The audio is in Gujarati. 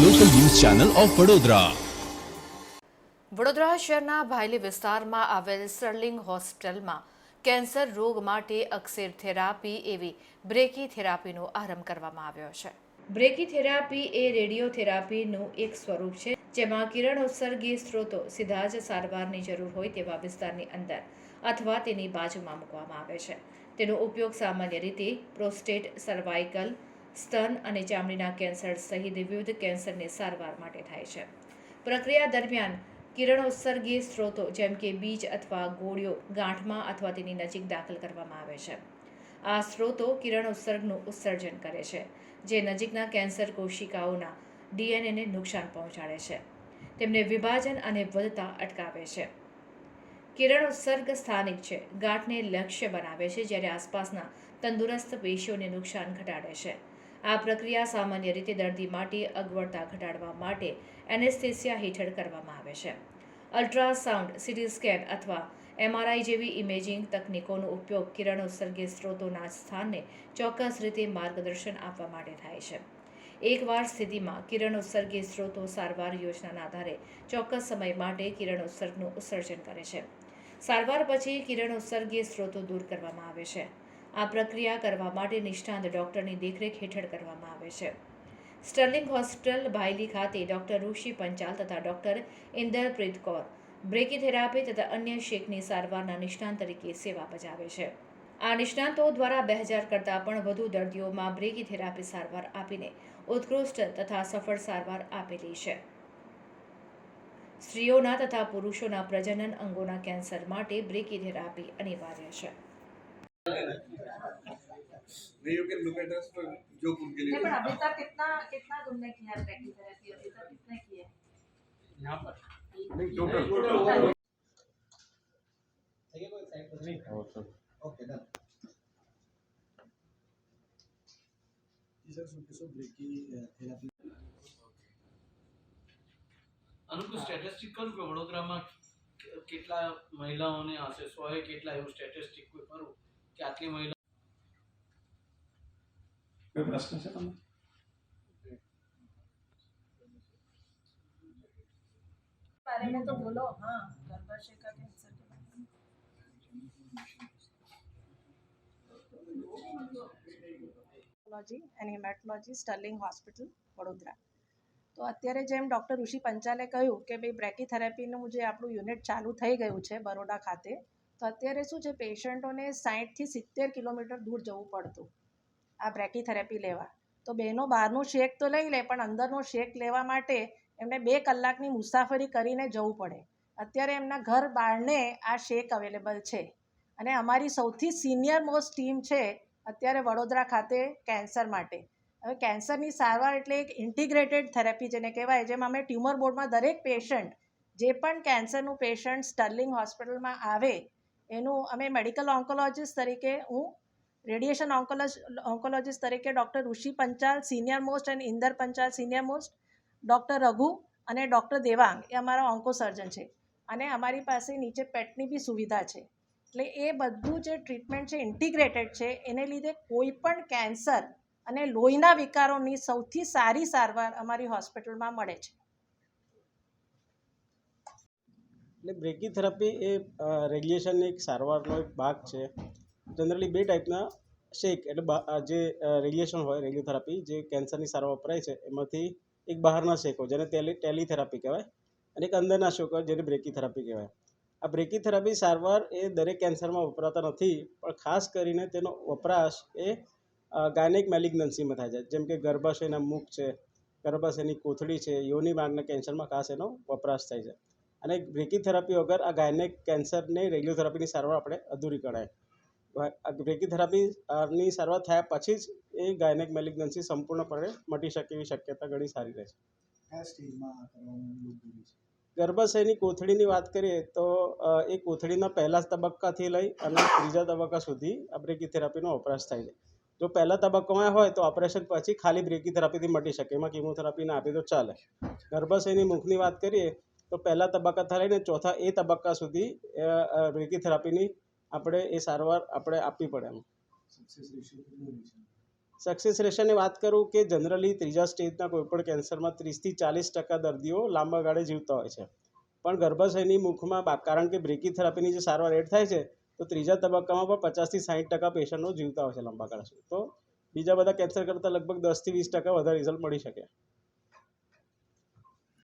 Channel of Vadodara. વડોદરા શહેરના ભાયલી વિસ્તારમાં આવેલ સ્ટર્લિંગ હોસ્પિટલમાં કેન્સર રોગ માટે અક્ષર થેરાપી એવી બ્રેકી થેરાપીનો આરંભ કરવામાં આવ્યો છે. બ્રેકી થેરાપી એ રેડિયોથેરાપીનું એક સ્વરૂપ છે જેમાં કિરણોત્સર્ગી સ્ત્રોતો સીધા જ સારવારની જરૂર હોય તેવા વિસ્તારની અંદર અથવા તેની બાજુમાં મૂકવામાં આવે છે. તેનો ઉપયોગ સામાન્ય રીતે પ્રોસ્ટેટ સર્વાઇકલ સ્તન અને ચામડીના કેન્સર સહિત વિવિધ કેન્સરની સારવાર માટે થાય છે. પ્રક્રિયા દરમિયાન કિરણોત્સર્ગીય સ્ત્રોતો જેમ કે બીજ અથવા ગોળીઓ ગાંઠમાં અથવા તેની નજીક દાખલ કરવામાં આવે છે. આ સ્ત્રોતો કિરણોત્સર્ગનું ઉત્સર્જન કરે છે, જે નજીકના કેન્સર કોશિકાઓના ડીએનએને નુકસાન પહોંચાડે છે. તેમને વિભાજન અને વધતા અટકાવે છે. કિરણોત્સર્ગ સ્થાનિક છે, ગાંઠને લક્ષ્ય બનાવે છે, જ્યારે આસપાસના તંદુરસ્ત પેશીઓને નુકસાન ઘટાડે છે. આ પ્રક્રિયા સામાન્ય રીતે દર્દી માટે અગવડતા ઘટાડવા માટે એનેસ્થેસિયા હેઠળ કરવામાં આવે છે. અલ્ટ્રાસાઉન્ડ, સિટી સ્કેન અથવા એમઆરઆઈ જેવી ઇમેજિંગ તકનીકોનો ઉપયોગ કિરણોત્સર્ગી સ્ત્રોતોના સ્થાનને ચોક્કસ રીતે માર્ગદર્શન આપવા માટે થાય છે. એકવાર સ્થિતિમાં કિરણોત્સર્ગી સ્ત્રોતો સારવાર યોજનાના આધારે ચોક્કસ સમય માટે કિરણોત્સર્ગનું ઉત્સર્જન કરે છે. સારવાર પછી કિરણોત્સર્ગીય સ્ત્રોતો દૂર કરવામાં આવે છે. આ પ્રક્રિયા કરવા માટે નિષ્ણાંત ડૉક્ટરની દેખરેખ હેઠળ કરવામાં આવે છે. સ્ટર્લિંગ હોસ્પિટલ ભાયલી ખાતે ડૉક્ટર ઋષિ પંચાલ તથા ડૉક્ટર ઇન્દરપ્રીત કૌર, બ્રેકીથેરાપી તથા અન્ય શેકની સારવારના નિષ્ણાંત તરીકે સેવા બજાવે છે. આ નિષ્ણાંતો દ્વારા બે હજાર કરતાં પણ વધુ દર્દીઓમાં બ્રેકીથેરાપી સારવાર આપીને ઉત્કૃષ્ટ તથા સફળ સારવાર આપેલી છે. સ્ત્રીઓના તથા પુરુષોના પ્રજનન અંગોના કેન્સર માટે બ્રેકીથેરાપી અનિવાર્ય છે. नहीं you can look at us for joke उनके लिए नहीं पर अभी तक कितना कितना तुमने किया है ब्रेकिंग थेरेपी अभी तक कितने किए यहाँ पर नहीं टोटल ओके डन થેરાપી અનુકૂળ સ્ટેટિસ્ટિક કરું કે વડોદરામાં કે- કેટલા મહિલાઓને હશે સોએ કેટલા એવું સ્ટેટિસ્ટિક કોઈ કરું કે આટલી મહિલા કોઈ પ્રશ્ન છે તમને बारे में तो बोलो हाँ गर्भाशय का कैंसर के बारे में haematology and haematology Sterling Hospital Vadodara તો અત્યારે જેમ ડૉક્ટર ઋષિ પંચાલે કહ્યું કે ભાઈ બ્રેકીથેરાપીનું જે આપણું યુનિટ ચાલુ થઈ ગયું છે બરોડા ખાતે તો અત્યારે શું છે, પેશન્ટોને સાઠથી સિત્તેર કિલોમીટર દૂર જવું પડતું, આ બ્રેકીથેરેપી લેવા. તો બહેનો બહારનું શેક તો લઈ લે, પણ અંદરનો શેક લેવા માટે એમને બે કલાકની મુસાફરી કરીને જવું પડે. અત્યારે એમના ઘર બારણે આ શેક અવેલેબલ છે. અને અમારી સૌથી સિનિયર મોસ્ટ ટીમ છે, અત્યારે વડોદરા ખાતે કેન્સર માટે. હવે કેન્સરની સારવાર એટલે એક ઇન્ટિગ્રેટેડ થેરેપી જેને કહેવાય, જેમાં અમે ટ્યુમર બોર્ડમાં દરેક પેશન્ટ, જે પણ કેન્સરનું પેશન્ટ સ્ટર્લિંગ હોસ્પિટલમાં આવે એનું અમે મેડિકલ ઓન્કોલોજીસ્ટ તરીકે હું રેડિયેશન ઓન્કોલોજ ઓન્કોલોજીસ્ટ તરીકે doctor Rishi Panchal senior most અને Inder Panchal senior most doctor Raghu અને ડૉક્ટર દેવાંગ એ અમારા ઓન્કો સર્જન છે. અને અમારી પાસે નીચે પેટની બી સુવિધા છે. એટલે એ બધું જે ટ્રીટમેન્ટ છે ઇન્ટિગ્રેટેડ છે, એને લીધે કોઈ પણ કેન્સર અને લોહીના વિકારોની સૌથી સારી સારવાર અમારી હોસ્પિટલમાં મળે છે. એટલે બ્રેકીથેરાપી એ રેડિયેશનની એક સારવારનો એક ભાગ છે. જનરલી બે ટાઈપના શેક એટલે જે રેડિયેશન હોય, રેડિયોથેરાપી, જે કેન્સરની સારવાર વપરાય છે, એમાંથી એક બહારના શેકો જેને ટેલી, ટેલિથેરાપી કહેવાય, અને એક અંદરના શેકો જેને બ્રેકી થેરાપી કહેવાય. આ બ્રેકી થેરાપી સારવાર એ દરેક કેન્સરમાં વપરાતા નથી, પણ ખાસ કરીને તેનો વપરાશ એ ગાયનેક મેલિગ્નન્સીમાં થાય છે. જેમ કે ગર્ભાશયના મુખ છે, ગર્ભાશયની કોથળી છે, યોની માર્ગના કેન્સરમાં ખાસ એનો વપરાશ થાય છે. અને બ્રેકી થેરાપી વગર આ ગાયનેક કેન્સરની રેડિયોથેરાપીની સારવાર આપણે અધૂરી ગણાય. આ બ્રેકી થેરાપીની સારવાર થયા પછી જ એ ગાયનેક મેલિગ્નન્સી સંપૂર્ણપણે મટી શકે એવી શક્યતા ઘણી સારી રહે છે. ગર્ભાશયની કોથળીની વાત કરીએ તો એ કોથળીના પહેલા તબક્કાથી લઈ અને ત્રીજા તબક્કા સુધી આ બ્રેકી થેરાપીનો વપરાશ થાય છે. જો પહેલા તબક્કામાં હોય તો ઓપરેશન પછી ખાલી બ્રેકી થેરાપીથી મટી શકે. એમાં કીમોથેરાપી ના આપે તો ચાલે. ગર્ભાશયની મુખની વાત કરીએ તો પહેલા તબક્કાથી લઈને ચોથા એ તબક્કા સુધી બ્રેકી થેરાપીની આપણે એ સારવાર આપણે આપવી પડે એમ. સક્સેસ રેશિયોની વાત કરું કે જનરલી ત્રીજા સ્ટેજના કોઈપણ કેન્સરમાં ત્રીસથી ચાલીસ ટકા દર્દીઓ લાંબા ગાળે જીવતા હોય છે. પણ ગર્ભાશયની મુખમાં કારણ કે બ્રેકી થેરાપીની જે સારવાર એડ થાય છે, તો ત્રીજા તબક્કામાં પણ પચાસથી સાઠ ટકા પેશન્ટો જીવતા હોય છે લાંબા ગાળા સુધી. તો બીજા બધા કેન્સર કરતાં લગભગ દસથી વીસ ટકા વધારે રિઝલ્ટ મળી શકે.